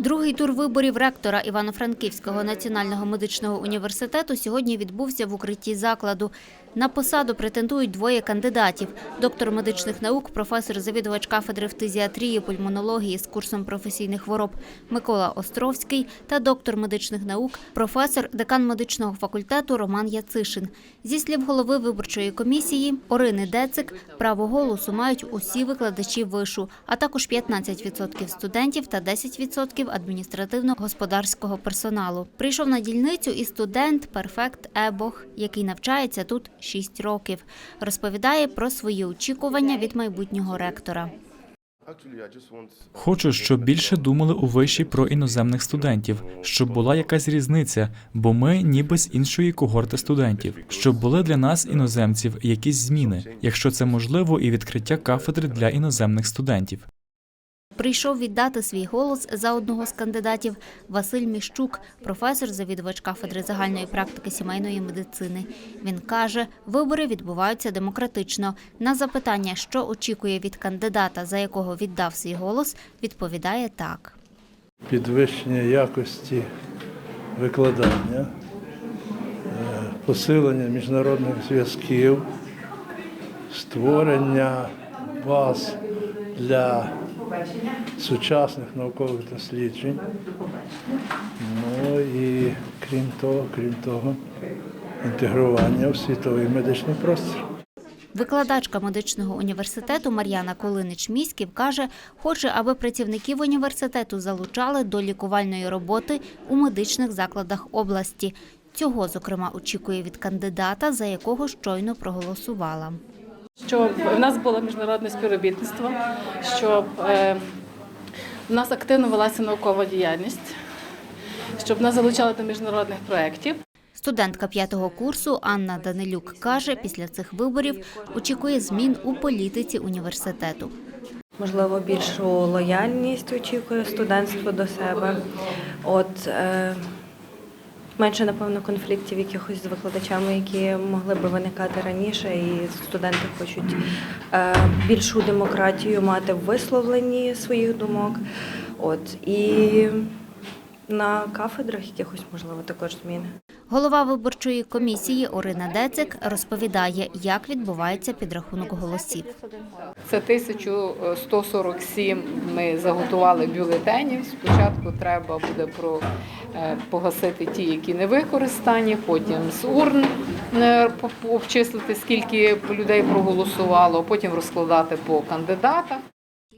Другий тур виборів ректора Івано-Франківського національного медичного університету сьогодні відбувся в укритті закладу. На посаду претендують двоє кандидатів: доктор медичних наук, професор завідувач кафедри фтизіатрії, пульмонології з курсом професійних хвороб Микола Островський та доктор медичних наук, професор, декан медичного факультету Роман Яцишин. Зі слів голови виборчої комісії Орини Децик, право голосу мають усі викладачі вишу, а також 15% студентів та 10% адміністративно-господарського персоналу. Прийшов на дільницю і студент Перфект Ебох, який навчається тут 6 років. Розповідає про свої очікування від майбутнього ректора. Хочу, щоб більше думали у виші про іноземних студентів, щоб була якась різниця, бо ми ніби з іншої когорти студентів, щоб були для нас іноземців якісь зміни, якщо це можливо, і відкриття кафедри для іноземних студентів. Прийшов віддати свій голос за одного з кандидатів Василь Міщук, професор, завідувач кафедри загальної практики сімейної медицини. Він каже, вибори відбуваються демократично. На запитання, що очікує від кандидата, за якого віддав свій голос, відповідає так. підвищення якості викладання, е, посилення міжнародних зв'язків, створення баз для сучасних наукових досліджень. Ну і крім того, крім того, інтегрування в світовий медичний простір. Викладачка медичного університету Мар'яна Колинич-Міськів каже, хоче, аби працівників університету залучали до лікувальної роботи у медичних закладах області. Цього, зокрема, очікує від кандидата, за якого щойно проголосувала. Щоб в нас було міжнародне співробітництво, щоб е, в нас активно велася наукова діяльність, щоб нас залучали до міжнародних проєктів. Студентка п'ятого курсу Анна Данилюк каже, після цих виборів очікує змін у політиці університету. Можливо, більшу лояльність очікує студентство до себе. От е, менше, напевно, конфліктів якихось з викладачами, які могли би виникати раніше, і студенти хочуть е, більшу демократію мати в висловленні своїх думок. От і на кафедрах якихось можливо також зміни. Голова виборчої комісії Орина Децик розповідає, як відбувається підрахунок голосів. Це 1147 ми заготували бюлетенів. Спочатку треба буде про, е, погасити ті, які не використані, потім з урн е, обчислити, скільки людей проголосувало, потім розкладати по кандидатах.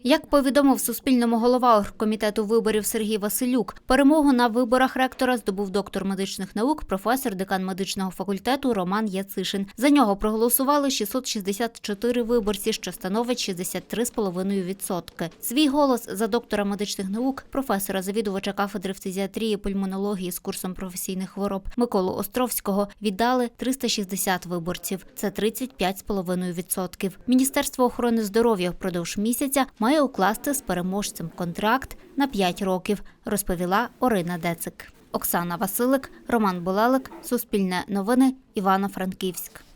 Як повідомив Суспільному голова оргкомітету виборів Сергій Василюк, перемогу на виборах ректора здобув доктор медичних наук, професор, декан медичного факультету Роман Яцишин. За нього проголосували 664 виборці, що становить 63,5%. Свій голос за доктора медичних наук, професора, завідувача кафедри фтизіатрії, пульмонології з курсом професійних хвороб Миколу Островського віддали 360 виборців. Це 35,5%. Міністерство охорони здоров'я впродовж місяця має укласти з переможцем контракт на 5 років, розповіла Орина Децик. Оксана Василик, Роман Булалик, Суспільне новини, Івано-Франківськ.